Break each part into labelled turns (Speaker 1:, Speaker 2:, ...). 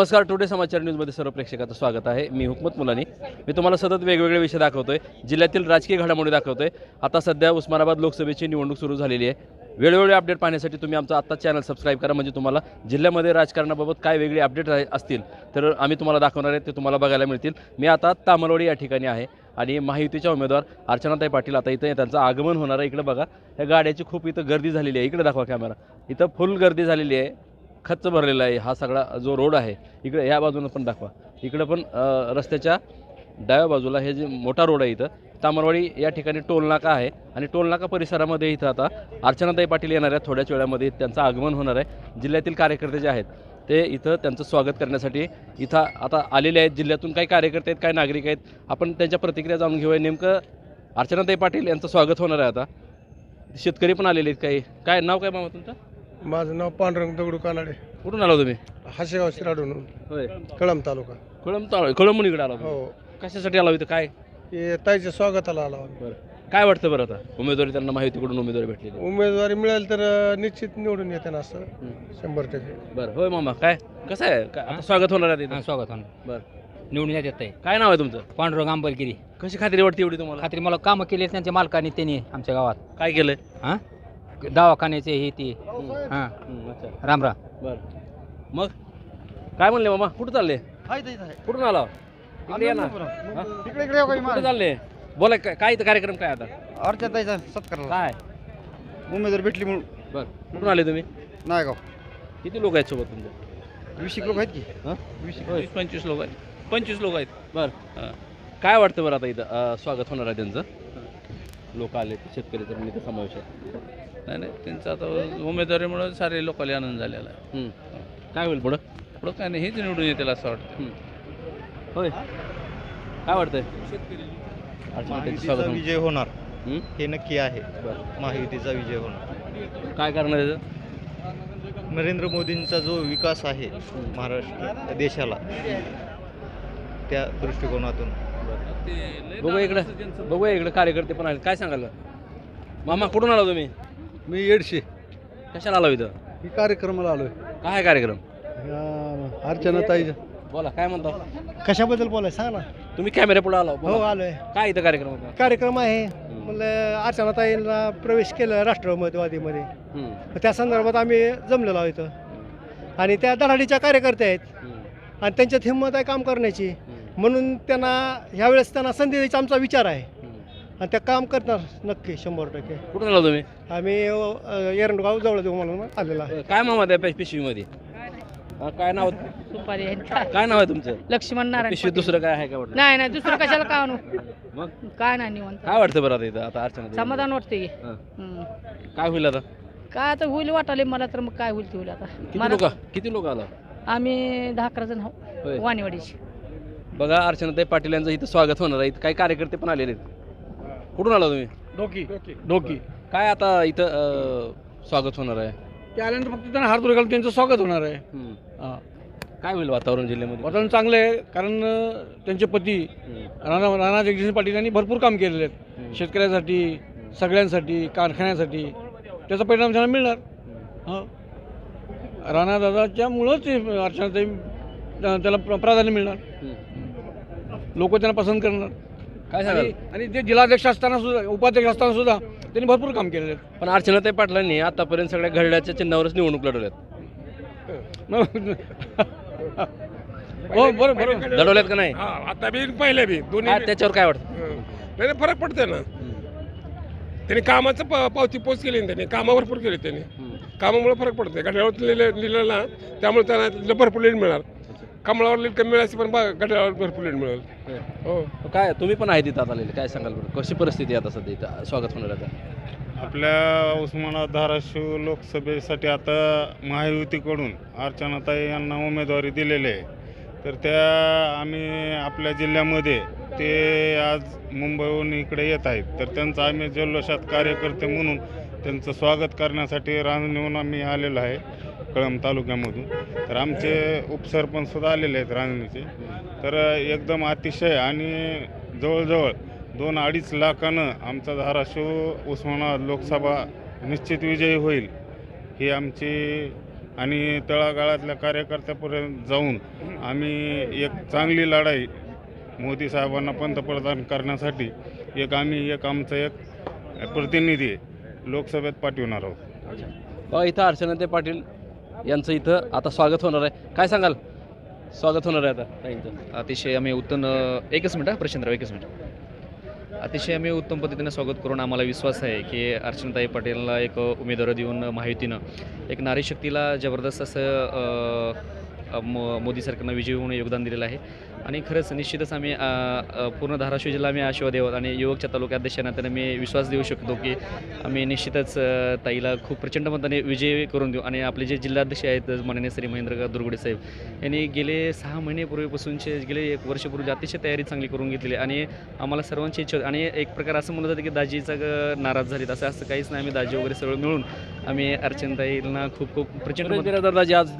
Speaker 1: नमस्कार टुडे समाचार न्यूजमध्ये सर्व प्रेक्षकाचं स्वागत आहे. मी हुकमत मुलानी. मी तुम्हाला सतत वेगवेगळे विषय दाखवतोय. जिल्ह्यातील राजकीय घडामोडी दाखवतोय. आता सध्या उस्मानाबाद लोकसभेची निवडणूक सुरू झालेली आहे. वेळोवेळी अपडेट पाहण्यासाठी तुम्ही आमचा आत्ता चॅनल सबस्क्राईब करा. म्हणजे तुम्हाला जिल्ह्यामध्ये राजकारणाबाबत काय वेगळे अपडेट असतील तर आम्ही तुम्हाला दाखवणार आहे ते तुम्हाला बघायला मिळतील. मी आता तामलवाडी या ठिकाणी आहे आणि महायुतीच्या उमेदवार अर्चनाताई पाटील आता इथं त्यांचं आगमन होणार आहे. इकडे बघा या गाड्याची खूप इथं गर्दी झालेली आहे. इकडे दाखवा कॅमेरा. इथं फुल गर्दी झालेली आहे. खच्च भरलेला आहे हा सगळा जो रोड आहे इकडे ह्या बाजूनं पण दाखवा. इकडं पण रस्त्याच्या डाव्या बाजूला हे जे मोठा रोड आहे इथं तामरवाडी या ठिकाणी टोलनाका आहे आणि टोलनाका परिसरामध्ये इथं आता अर्चनाताई पाटील येणार आहेत. थोड्याच वेळामध्ये त्यांचं आगमन होणार आहे. जिल्ह्यातील कार्यकर्ते जे आहेत ते इथं त्यांचं स्वागत करण्यासाठी इथं आता आलेले आहेत. जिल्ह्यातून काही कार्यकर्ते आहेत काही नागरिक आहेत. आपण त्यांच्या प्रतिक्रिया जाणून घेऊया. नेमकं अर्चनाताई पाटील यांचं स्वागत होणार आहे आता. शेतकरी पण आलेले आहेत काही. काय नाव काय मामा तुमचं?
Speaker 2: माझं नाव पांडुरंग दगडू कानाडे.
Speaker 1: कुठून आला तुम्ही?
Speaker 2: हाशेगाव शिराडून
Speaker 1: होय.
Speaker 2: कळम तालुका.
Speaker 1: कळम ताळ कळमून इकडे आला.
Speaker 2: हो.
Speaker 1: कशासाठी आला इथं? काय?
Speaker 2: हे ताईच्या स्वागताला आला आम्ही.
Speaker 1: बरं. काय वाटतं बरं आता? उमेदवारी त्यांना माहितीकडून उमेदवारी भेटलेली?
Speaker 2: उमेदवारी मिळेल तर अं, निश्चित निवडून येते ना असं.
Speaker 1: हं.
Speaker 2: शंभर टक्के.
Speaker 1: बरं. होय मामा काय? कसं आहे? काय आता स्वागत होणार आहे
Speaker 3: हा,
Speaker 1: तिथं?
Speaker 3: स्वागत होणार.
Speaker 1: बरं.
Speaker 3: निवडून येत आहे
Speaker 1: काय नाव आहे तुमचं?
Speaker 3: पांडुरंग आंबलगिरी.
Speaker 1: कशी खात्री वाटते एवढी तुम्हाला?
Speaker 3: खात्री मला कामं केली आहेत त्यांच्या मालकाने त्यांनी आमच्या गावात.
Speaker 1: काय केलंय?
Speaker 3: हां? दवाखान्याचे हे ते. हां
Speaker 1: हं, अच्छा.
Speaker 3: राम राम.
Speaker 1: बरं. मग? काय म्हणले मामा? कुठं चालले? कुठून आला? इकडे या ना. हा?
Speaker 2: इकडे इकडे
Speaker 1: कुठं चालले? बोला काय काय इथं कार्यक्रम काय आता?
Speaker 2: अर्चताईचा सत्कार
Speaker 1: काय?
Speaker 2: उमेदवार भेटली म्हणून.
Speaker 1: बरं. कुठून आले तुम्ही?
Speaker 2: नायगाव.
Speaker 1: किती लोक आहेत सोबत तुमचे
Speaker 2: वीस लोक आहेत की?
Speaker 1: हां?
Speaker 4: वीस पंचवीस लोक आहेत. पंचवीस लोक आहेत.
Speaker 1: बरं. काय वाटतं बरं आता इथं? अं, स्वागत होणार आहे त्यांचं. लोक आले शेतकरी तर इथं समावेश आहे.
Speaker 4: नाही नाही त्यांचं आता उमेदवारीमुळे सारे लोकांना आनंद झालेला आहे.
Speaker 1: काय होईल पुढं
Speaker 4: पुढं काय नाही हेच निवडून येतील असं वाटतं
Speaker 1: हं. होय काय वाटतंय अर्चनाताईंचं स्वागत
Speaker 5: महायुतीचा
Speaker 1: होणार.
Speaker 5: विजय होणार
Speaker 1: हं?
Speaker 5: हे नक्की आहे
Speaker 1: बरं.
Speaker 5: महायुतीचा विजय होणार
Speaker 1: काय करणार आहे त्याचं?
Speaker 5: नरेंद्र मोदींचा जो विकास आहे महाराष्ट्र देशाला त्या दृष्टिकोनातून
Speaker 1: बघूया इकडं बघूया इकडं कार्यकर्ते पण आले काय सांगाल मामा कुठून आला तुम्ही
Speaker 2: मी येडशे.
Speaker 1: कशाला आला इथं?
Speaker 2: ही कार्यक्रमाला आलोय.
Speaker 1: काय आहे कार्यक्रम?
Speaker 2: अर्चना ताईच्या
Speaker 1: बोला काय म्हणता?
Speaker 2: कशाबद्दल बोलाय सांग ना.
Speaker 1: तुम्ही कॅमेरा पुढे आला
Speaker 2: हो
Speaker 1: बोला.
Speaker 2: आलोय.
Speaker 1: काय इथं कार्यक्रम होता?
Speaker 2: कार्यक्रम आहे. म्हणलं अर्चना ताईंना प्रवेश केला राष्ट्रवादीमध्ये.
Speaker 1: हं.
Speaker 2: त्या संदर्भात आम्ही जमलेलो आहोत इथं. आणि त्या धडाडीच्या कार्यकर्ते आहेत. आणि त्यांच्यात हिंमत आहे काम करण्याची. म्हणून त्यांना ह्यावेळेस त्यांना संधी द्यायचा आमचा विचार आहे. आणि त्या काम करणार नक्की शंभर टक्के.
Speaker 1: कुठून आला तुम्ही?
Speaker 2: आम्ही अ, एरंडगाव जवळ देऊ म्हणून आलेला आहे.
Speaker 1: काय मामा त्या पिशवी मध्ये? काय नाव?
Speaker 6: दुपारी
Speaker 1: काय नाव आहे तुमचं?
Speaker 6: लक्ष्मण नारायण
Speaker 1: पिशवी दुसरं काय आहे का वाटतं?
Speaker 6: नाही नाही दुसरं कशाला काय आणू?
Speaker 1: मग?
Speaker 6: काय नाही निवांत.
Speaker 1: काय वाटतं बरं आता इथं आता अर्चना?
Speaker 6: समाधान वाटते
Speaker 1: हं. काय होईल आता?
Speaker 6: काय आता होईल वाटाले मला तर मग काय होईल ते होईल आता.
Speaker 1: किती
Speaker 6: मला
Speaker 1: लोक किती लोक आला?
Speaker 6: आम्ही दहा अकरा जण
Speaker 1: होय.
Speaker 6: आहोत वाणीवाडीची.
Speaker 1: बघा अर्चनाताई पाटील यांचं इथं स्वागत होणार आहे. इथं काही कार्यकर्ते पण आलेले आहेत. कुठून आला तुम्ही?
Speaker 2: डोकी. डोकी.
Speaker 1: काय आता इथं अं, स्वागत होणार आहे?
Speaker 2: त्यानंतर फक्त त्यांना हात घालून त्यांचं स्वागत होणार आहे.
Speaker 1: हं. काय होईल वातावरण जिल्ह्यामध्ये?
Speaker 2: वातावरण चांगलं आहे कारण अ, त्यांचे पती. राणा राणा जगदीश पाटील यांनी भरपूर काम केलेले आहेत. शेतकऱ्यांसाठी सगळ्यांसाठी कारखान्यासाठी. त्याचा परिणाम त्यांना मिळणार. हां. राणा दादाच्यामुळंच ते अर्चनाताई त्या- त्याला प्र- प्राधान्य मिळणार. लोक त्यांना पसंत करणार.
Speaker 1: काय सांगाल?
Speaker 2: आणि आणि ते जिल्हाध्यक्ष असताना सुद्धा उपाध्यक्ष असताना सुद्धा त्यांनी भरपूर काम केलेलं आहे
Speaker 1: पण अर्चनाताई पाटलांनी आतापर्यंत सगळ्या घड्याच्या चिन्हावरच निवडणूक लढवल्यात
Speaker 2: हो बरोबर बरोबर.
Speaker 1: लढवल्यात का नाही?
Speaker 7: हा आता बी पहिले बी दोन्ही
Speaker 1: त्याच्यावर काय वाटतं?
Speaker 7: हं. नाही नाही, फरक पडतोय ना. त्यांनी कामाचं प- पावती पोच केली ना त्यांनी कामं भरपूर केली त्यांनी.
Speaker 1: हं.
Speaker 7: कामामुळे फरक पडतोय. लिहिलं लिहिलं ना त्यामुळे त्यांना भरपूर लीड मिळणार. कमळावर कमी मिळायची पण बा- घड्याळावर भरपूर लीड मिळेल. हो.
Speaker 1: काय तुम्ही पण आहे तिथं आता आलेले काय सांगाल बरं? कशी परिस्थिती आहे आता सध्या इथं? स्वागत होणार
Speaker 8: आपल्या उस्मानाबाद धाराशिव लोकसभेसाठी आता महायुतीकडून अर्चनाताई यांना उमेदवारी दिलेली आहे. तर त्या आम्ही आपल्या जिल्ह्यामध्ये ते आज मुंबईहून इकडे येत आहेत. तर त्यांचं आम्ही जल्लोषात कार्यकर्ते म्हणून त्यांचं स्वागत करण्यासाठी रांजणीहून आम्ही आलेलो आहे. कळंब तालुक्यामधून. तर आमचे उपसरपंचसुद्धा आलेले आहेत रांजणीचे. तर एकदम अतिशय आणि जवळजवळ दोन अडीच लाखानं आमचा धाराशिव उस्मानाबाद लोकसभा निश्चित विजयी होईल ही आमची आणि तळागाळातल्या कार्यकर्त्यापर्यंत जाऊन आम्ही एक चांगली लढाई मोदी साहेबांना पंतप्रधान करण्यासाठी एक आम्ही एक आमचं एक प्रतिनिधी लोकसभेत पाठवणार आहोत.
Speaker 1: बघा इथं अर्चनाते पाटील यांचं इथं आता स्वागत होणार आहे. काय सांगाल? स्वागत होणार आहे आता. ताईंचं
Speaker 9: अतिशय आम्ही उत्तम एकच मिनटं प्रशांतराव एकच मिनिट. अतिशय आम्ही उत्तम पद्धतीने स्वागत करून आम्हाला विश्वास आहे की अर्चनाताई पाटीलला एक उमेदवार देऊन माहितीनं एक नारी शक्तीला जबरदस्त असं अ, मो मोदी सरकारनं विजयी होऊन योगदान दिलेलं आहे. आणि खरंच निश्चितच आम्ही पूर्ण धाराशिव जिल्हा आम्ही आशीर्वाद देवत आणि युवकच्या तालुक्याध्यक्ष नात्याने मी विश्वास देऊ शकतो की आम्ही निश्चितच ताईला खूप प्रचंड मताने विजय करून देऊ. आणि आपले जे जिल्हाध्यक्ष आहेत माननीय श्री महेंद्र दुर्गुडे साहेब यांनी गेले सहा महिनेपूर्वीपासूनचे गेले एक वर्षपूर्वी अतिशय तयारी चांगली करून घेतलेली आणि आम्हाला सर्वांची इच्छा आणि एक प्रकार असं म्हणत होतं की दाजीचा नाराज झालीत. असं असं काहीच नाही. आम्ही दाजी वगैरे सगळं मिळून आम्ही अर्चनताईंना खूप खूप प्रचंड
Speaker 1: दाजी आज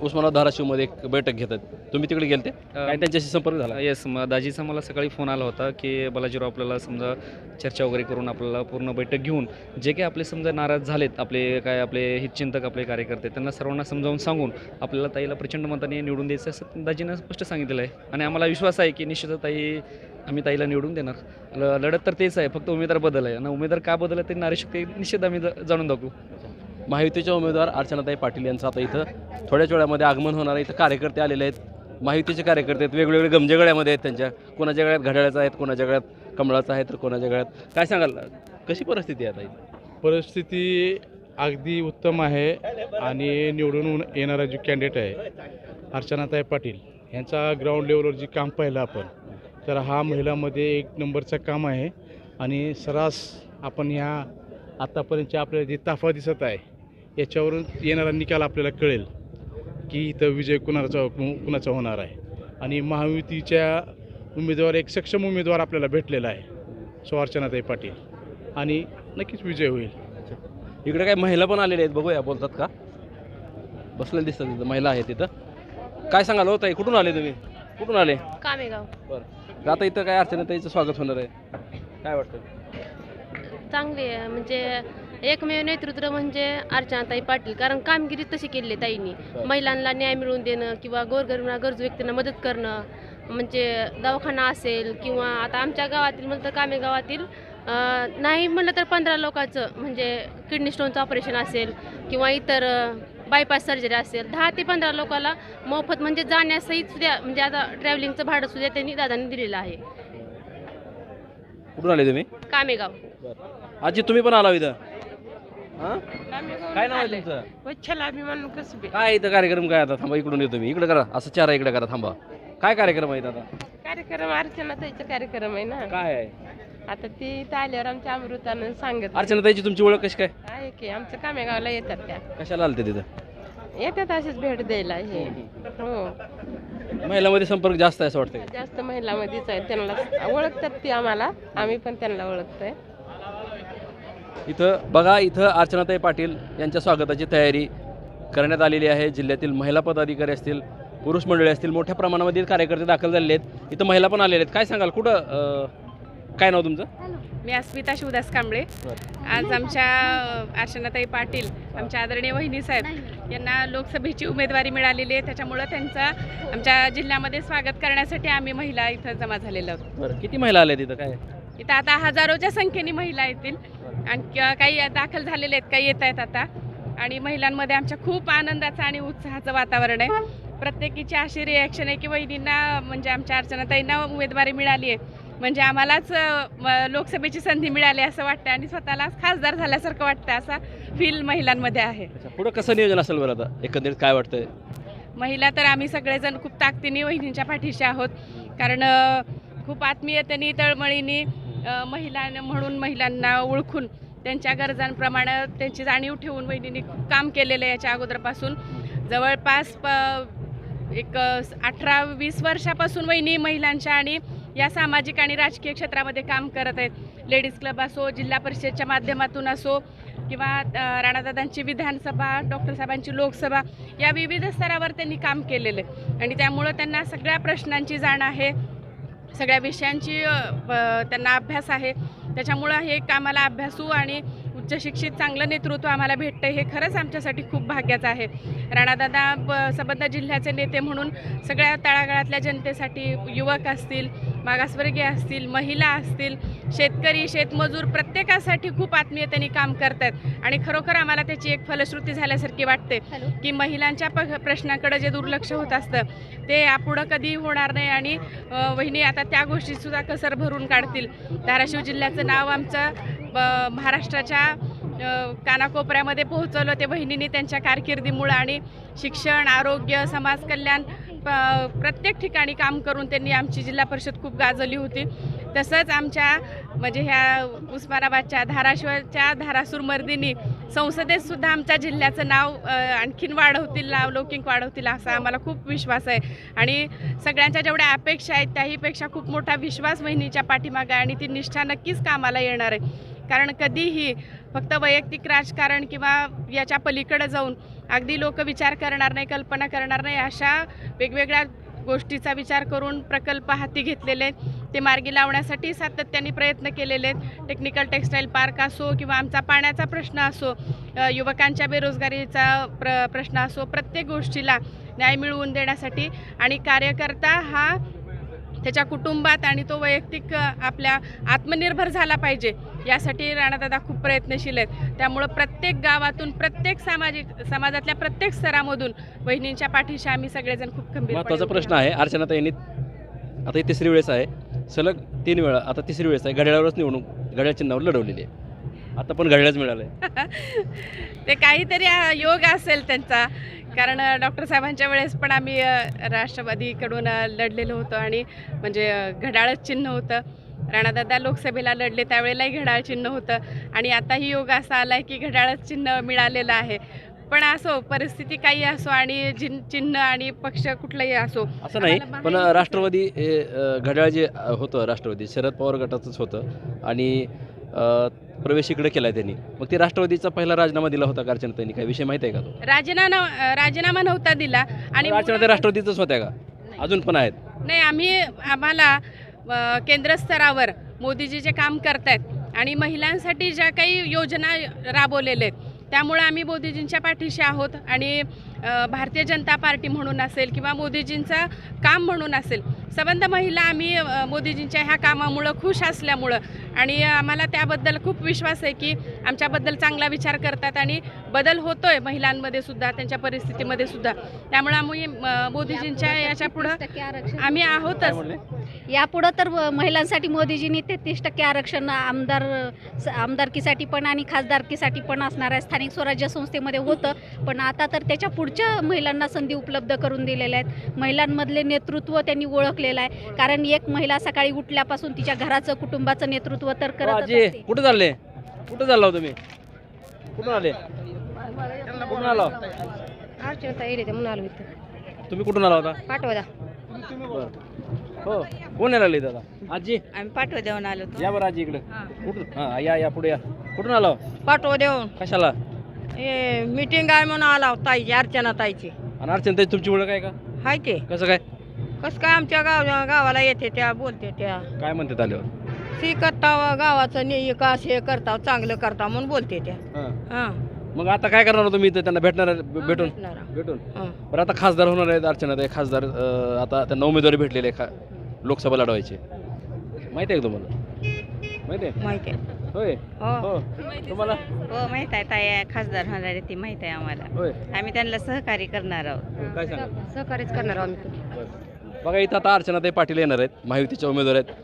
Speaker 1: उस्मानाबाद धाराशिवमध्ये एक बैठक घेतात. तुम्ही तिकडे गेलते? काय त्यांच्याशी संपर्क झाला?
Speaker 9: येस मग दाजीचा मला सकाळी फोन आला होता की बालाजीराव आपल्याला समजा चर्चा वगैरे करून आपल्याला पूर्ण बैठक घेऊन जे काही आपले समजा नाराज झालेत आपले काय आपले हितचिंतक आपले कार्यकर्ते त्यांना सर्वांना समजावून सांगून आपल्याला ताईला प्रचंड मताने निवडून द्यायचं असं दाजीनं स्पष्ट सांगितलेलं आहे. आणि आम्हाला विश्वास आहे की निश्चितच ताई आम्ही ताईला निवडून देणार. लढत तर तेच आहे फक्त उमेदवार बदल आहे. आणि उमेदवार का बदल आहे ते नारी शक्ती निश्चित आम्ही जाणून दाखवू.
Speaker 1: महायुतीच्या उमेदवार अर्चनाताई पाटील यांचं आता इथं थोड्याच वेळामध्ये आगमन होणार आहे. इथं कार्यकर्ते आलेले आहेत. महायुतीचे कार्यकर्ते आहेत. वेगवेगळे गमजे गळ्यामध्ये आहेत त्यांच्या. कोणाच्या गळ्यात घड्याळाचा आहेत कोणाच्या गळ्यात कमळाचा आहे तर कोणाच्या गळ्यात काय सांगाल? कशी परिस्थिती आहे आता इथं?
Speaker 10: परिस्थिती अगदी उत्तम आहे आणि निवडून येणारा जो कॅन्डिडेट आहे अर्चनाताई पाटील यांचा ग्राउंड लेवलवर जे काम पाहिलं आपण तर हा महिलामध्ये एक नंबरचं काम आहे. आणि सरास आपण ह्या आत्तापर्यंतच्या आपल्याला जी ताफा दिसत आहे याच्यावरून येणारा निकाल आपल्याला कळेल की इथं विजय कुणाचा कुणाचा होणार आहे. आणि महायुतीच्या उमेदवार एक सक्षम उमेदवार आपल्याला भेटलेला आहे सो अर्चनाताई पाटील. आणि नक्कीच विजय होईल.
Speaker 1: इकडे काय महिला पण आलेल्या आहेत बघूया बोलतात का? बसलेले दिसतात तिथं महिला आहेत तिथं काय सांगाल हो ताई कुठून आले तुम्ही? कुठून आले?
Speaker 6: कामेगाव.
Speaker 1: बरं. आता इथं काय अर्चनाताईचं स्वागत होणार आहे. काय वाटतं?
Speaker 6: चांगली आहे म्हणजे एकमेव नेतृत्व म्हणजे अर्चनाताई पाटील. कारण कामगिरी तशी केली आहे ताईंनी. महिलांना न्याय मिळवून देणं किंवा गोरगरिबांना गरजू व्यक्तींना मदत करणं म्हणजे दवाखाना असेल किंवा आता आमच्या गावातील म्हणलं तर कामे गावातील नाही म्हणलं तर पंधरा लोकांचं म्हणजे किडनी स्टोनचं ऑपरेशन असेल किंवा इतर बायपास सर्जरी असेल दहा ते पंधरा लोकांना मोफत म्हणजे जाण्यासहित सुद्धा म्हणजे आता ट्रॅव्हलिंगचं भाडं सुद्धा त्यांनी दादांनी दिलेलं आहे.
Speaker 1: कुठून आले तुम्ही?
Speaker 6: कामेगाव.
Speaker 1: आजी तुम्ही पण आला इथं? हां? काय नाव आहे तुमचं?
Speaker 6: वच्छल अभिमान कसबे
Speaker 1: काय इथं कार्यक्रम काय आता? थांबा इकडून येतो मी. इकडे करा. असं चार इकडे करा थांबा. काय कार्यक्रम आहे इथं आता?
Speaker 6: कार्यक्रम अर्चनाताईचा कार्यक्रम आहे ना.
Speaker 1: काय आहे?
Speaker 6: आता ती इथं आल्यावर आमच्या अमृतानं सांगत
Speaker 1: अर्चनाताईची तुमची ओळख कशी काय?
Speaker 6: आहे की आमच्या कामेगावला येतात त्या.
Speaker 1: कशाला आलते तिथं?
Speaker 6: येतात असेच भेट द्यायला हे. हो.
Speaker 1: महिलामध्ये संपर्क जास्त आहे असं वाटतं
Speaker 6: जास्त महिलामध्येच आहे. त्यांना ओळखतात ती आम्हाला. आम्ही पण त्यांना ओळखतोय.
Speaker 1: इथं बघा इथं अर्चनाताई पाटील यांच्या स्वागताची तयारी करण्यात आलेली आहे. जिल्ह्यातील महिला पदाधिकारी असतील पुरुष मंडळी असतील मोठ्या प्रमाणामध्ये कार्यकर्ते दाखल झालेले आहेत. इथं महिला पण आलेल्या आहेत. काय सांगाल कुठं काय नाव तुमचं?
Speaker 11: मी अस्मिता शिवदास कांबळे. आज आमच्या अर्चनाताई पाटील आमच्या आदरणीय वहिनी साहेब यांना लोकसभेची उमेदवारी मिळालेली आहे. त्याच्यामुळं त्यांचं आमच्या जिल्ह्यामध्ये स्वागत करण्यासाठी आम्ही महिला इथं जमा झालेलो आहोत.
Speaker 1: बरं किती महिला आल्या तिथं काय?
Speaker 11: इथं आता हजारोच्या संख्येने महिला येतील. आणि काही दाखल झालेले आहेत काही येत आहेत आता. आणि महिलांमध्ये आमच्या खूप आनंदाचं आणि उत्साहाचं वातावरण आहे. प्रत्येकीची अशी रिॲक्शन आहे की वहिनींना म्हणजे आमच्या अर्चनाताईंना उमेदवारी मिळाली आहे. म्हणजे आम्हालाच लोकसभेची संधी मिळाली असं वाटतं आणि स्वतःला खासदार झाल्यासारखं वाटतं असा फील महिलांमध्ये आहे.
Speaker 1: पुढं कसं नियोजन असेल बरं आता? एकंदरीत काय वाटतंय?
Speaker 11: महिला तर आम्ही सगळेजण खूप ताकदीने वहिनींच्या पाठीशी आहोत. कारण खूप आत्मीयतेने तळमळीने महिला म्हणून महिलांना ओळखून त्यांच्या गरजांप्रमाणे त्यांची जाणीव ठेवून वहिनींनी खूप काम केलेलं आहे याच्या अगोदरपासून. जवळपास प एक अठरा वीस वर्षापासून वहिनी महिलांच्या आणि या सामाजिक आणि राजकीय क्षेत्रामध्ये काम करत आहेत. लेडीज क्लब असो जिल्हा परिषदच्या माध्यमातून असो किंवा राणादादांची विधानसभा डॉक्टर साहेबांची लोकसभा या विविध स्तरावर त्यांनी काम केलेलं आहे. आणि त्यामुळं त्यांना सगळ्या प्रश्नांची जाण आहे. सगळ्या विषयांची ब- त्यांना अभ्यास आहे. त्याच्यामुळं हे कामाला अभ्यासू आणि उच्च शिक्षित चांगलं नेतृत्व आम्हाला भेटतं हे खरंच आमच्यासाठी खूप भाग्याचं आहे. राणादादा ब संबंध जिल्ह्याचे नेते म्हणून सगळ्या तळागाळातल्या जनतेसाठी युवक असतील मागासवर्गीय असतील महिला असतील शेतकरी शेतमजूर प्रत्येकासाठी खूप आत्मीयतेने काम करत आहेत आणि खरोखर आम्हाला त्याची एक फलश्रुती झाल्यासारखी वाटते की महिलांच्या प प्रश्नाकडे जे दुर्लक्ष होत असतं ते यापुढं कधी होणार नाही आणि वहिनी आता त्या गोष्टीसुद्धा कसर भरून काढतील. धाराशिव जिल्ह्याचं नाव आमचं ब- महाराष्ट्राच्या कानाकोपऱ्यामध्ये पोहोचवलं. ते बहिणींनी त्यांच्या कारकिर्दीमुळं आणि शिक्षण आरोग्य समाज कल्याण प- प्रत्येक ठिकाणी काम करून त्यांनी आमची जिल्हा परिषद खूप गाजवली होती. तसंच आमच्या म्हणजे ह्या उस्मानाबादच्या धाराशिवच्या धारासूर मर्दिनी संसदेतसुद्धा आमच्या जिल्ह्याचं नाव आणखीन वाढवतील नाव लौकिक वाढवतील असा आम्हाला खूप विश्वास आहे. आणि सगळ्यांच्या जेवढ्या अपेक्षा आहेत त्याहीपेक्षा खूप मोठा विश्वास वहिनीच्या पाठीमागे आहे आणि ती निष्ठा नक्कीच कामाला येणार आहे. कारण कधीही फक्त वैयक्तिक राजकारण किंवा याच्या पलीकडे जाऊन अगदी लोक विचार करणार नाही कल्पना करणार नाही अशा वेगवेगळ्या गोष्टीचा विचार करून प्रकल्प हाती घेतलेले आहेत. ते मार्गी लावण्यासाठी सातत्याने प्रयत्न केलेले आहेत. टेक्निकल टेक्स्टाईल पार्क असो किंवा आमचा पाण्याचा प्रश्न असो युवकांच्या बेरोजगारीचा प्र प्रश्न असो प्रत्येक गोष्टीला न्याय मिळवून देण्यासाठी आणि कार्यकर्ता हा त्याच्या कुटुंबात आणि तो वैयक्तिक आपल्या आत्मनिर्भर झाला पाहिजे यासाठी राणादादा खूप प्रयत्नशील आहेत. त्यामुळं प्रत्येक गावातून प्रत्येक सामाजिक समाजातल्या प्रत्येक स्तरामधून वहिनींच्या पाठीशी आम्ही सगळेजण खूप खंबीर
Speaker 1: महत्त्वाचा प्रश्न आहे अर्चनाताईंनी आता ही तिसरी वेळेस आहे सलग तीन वेळा आता तिसरी वेळेस आहे घड्याळावरच निवडणूक घड्याळ चिन्हावर लढवलेली आहे. आता पण घड्याळच मिळालं आहे
Speaker 11: ते काहीतरी अ, योग असेल त्यांचा. कारण डॉक्टर साहेबांच्या वेळेस पण आम्ही अ, राष्ट्रवादीकडून अ, लढलेलो होतो आणि म्हणजे अ, घड्याळच चिन्ह होतं. राणादादा लोकसभेला लढले त्यावेळेलाही घड्याळ चिन्ह होतं. आणि आताही योग असा आला आहे की घड्याळच चिन्ह मिळालेलं आहे. पण असो परिस्थिती काही असो आणि जिन चिन्ह आणि पक्ष कुठलाही असो
Speaker 1: असं नाही
Speaker 11: आम्हाला
Speaker 1: पण राष्ट्रवादी हे अ, घड्याळ जे अ, होतं राष्ट्रवादी शरद पवार गटाचंच होतं. आणि अ, प्रवेश इकडे केला त्यांनी. मग ते राष्ट्रवादीचा पहिला राजीनामा दिला होता का अर्चनाताईंनी काय विषय माहिती आहे का तो?
Speaker 11: राजीनामा राजीनामा नव्हता दिला. आणि
Speaker 1: राष्ट्रवादीतच होत्या का? अजून पण आहेत.
Speaker 11: नाही आम्ही आम्हाला अ, केंद्रस्तरावर मोदीजी जे काम करतायत आणि महिलांसाठी ज्या काही योजना राबवलेल्या आहेत त्यामुळे आम्ही मोदीजींच्या पाठीशी आहोत आणि अ, भारतीय जनता पार्टी म्हणून असेल किंवा मोदीजींचं काम म्हणून असेल सबंध महिला आम्ही मोदीजींच्या ह्या कामामुळं खुश असल्यामुळं. आणि आम्हाला त्याबद्दल खूप विश्वास आहे की आमच्याबद्दल चांगला विचार करतात आणि बदल होतोय महिलांमध्ये सुद्धा त्यांच्या परिस्थितीमध्ये सुद्धा. त्यामुळे आम्ही मोदीजींच्या याच्या पुढं आम्ही आहोतच.
Speaker 12: यापुढं तर महिलांसाठी मोदीजींनी तेहतीस टक्के आरक्षण आमदार आमदारकीसाठी पण आणि खासदारकीसाठी पण असणार आहे. स्थानिक स्वराज्य संस्थेमध्ये होतं. पण आता तर त्याच्या पुढच्या महिलांना संधी उपलब्ध करून दिलेल्या आहेत. महिलांमधले नेतृत्व त्यांनी ओळखलेलं आहे. कारण एक महिला सकाळी उठल्यापासून तिच्या घराचं कुटुंबाचं नेतृत्व तर करत
Speaker 1: कुठं चालले? कुठं चालला तुम्ही? कुठून आले? कुठून आला? हो?
Speaker 6: अर्चना येईल म्हणून आलो इथं.
Speaker 1: तुम्ही कुठून आला होता?
Speaker 6: पाठवा.
Speaker 1: हो. कोण यायला लागले दादा? आजी?
Speaker 11: आम्ही पाठवा देऊन आलो
Speaker 1: या बरं आजी इकडे. कुठून? हां या या पुढे या. कुठून आला? हो?
Speaker 11: पाठवा देऊन.
Speaker 1: कशाला?
Speaker 11: हे मीटिंग आहे म्हणून आला ताईची अर्चना ताईची.
Speaker 1: आणि अर्चना ताई तुमची ओळख आहे का?
Speaker 11: हाय की.
Speaker 1: कसं काय?
Speaker 11: कसं काय आमच्या गाव गावाला येते त्या बोलते त्या.
Speaker 1: काय म्हणतात आल्यावर
Speaker 11: सी करता गावाचं ने का हे करता चांगलं करता म्हणून बोलते त्या.
Speaker 1: हां.
Speaker 11: हां.
Speaker 1: मग आता काय करणार हो तुम्ही इथं? त्यांना भेटणार आहे? भेटून?
Speaker 11: भेटणार.
Speaker 1: भेटून?
Speaker 11: हां.
Speaker 1: बरं आता खासदार होणार आहेत अर्चना ताई खासदार अं, आता त्यांना उमेदवारी भेटलेली आहे खा लोकसभा लढवायची. माहिती आहे का तुम्हाला? माहिती आहे?
Speaker 11: माहिती आहे.
Speaker 1: होय?
Speaker 11: हो.
Speaker 1: हो. तुम्हाला?
Speaker 11: हो माहीत आहे. ताई खासदार होणार आहे ती माहीत आहे आम्हाला.
Speaker 1: होय.
Speaker 11: आम्ही त्यांना सहकार्य करणार आहोत.
Speaker 1: काय सांगा
Speaker 6: सहकार्यच करणार आहोत आम्ही.
Speaker 1: बघा इथं आता अर्चनाताई पाटील येणार आहेत महायुतीच्या उमेदवार आहेत.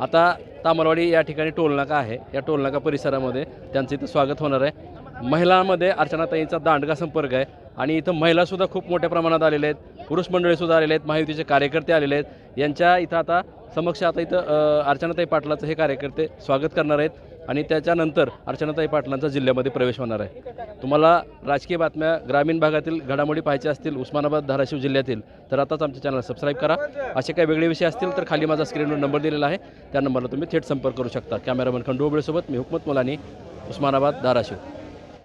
Speaker 1: आता तामरवाडी या ठिकाणी टोलनाका आहे. या टोलनाका परिसरामध्ये त्यांचं इथं स्वागत होणार आहे. महिलांमध्ये अर्चनाताईंचा दांडगा संपर्क आहे आणि इथं महिलासुद्धा खूप मोठ्या प्रमाणात आलेले आहेत. पुरुष मंडळीसुद्धा आलेले आहेत. महायुतीचे कार्यकर्ते आलेले आहेत. यांच्या इथं आता समक्ष आता इथं अर्चनाताई पाटलाचं हे कार्यकर्ते स्वागत करणार आहेत आणि त्याच्यानंतर अर्चनाताई पाटलांचा जिल्ह्यामध्ये प्रवेश होणार आहे. तुम्हाला राजकीय बातम्या ग्रामीण भागातील घडामोडी पाहायच्या असतील उस्मानाबाद धाराशिव जिल्ह्यातील तर आताच आमच्या चॅनल सबस्क्राईब करा. असे काही वेगळे विषय असतील तर खाली माझा स्क्रीनवर नंबर दिलेला आहे. त्या नंबरला तुम्ही थेट संपर्क करू शकता. कॅमेरामन खंडू मी हुकमत मुलानी उस्मानाबाद धाराशिव.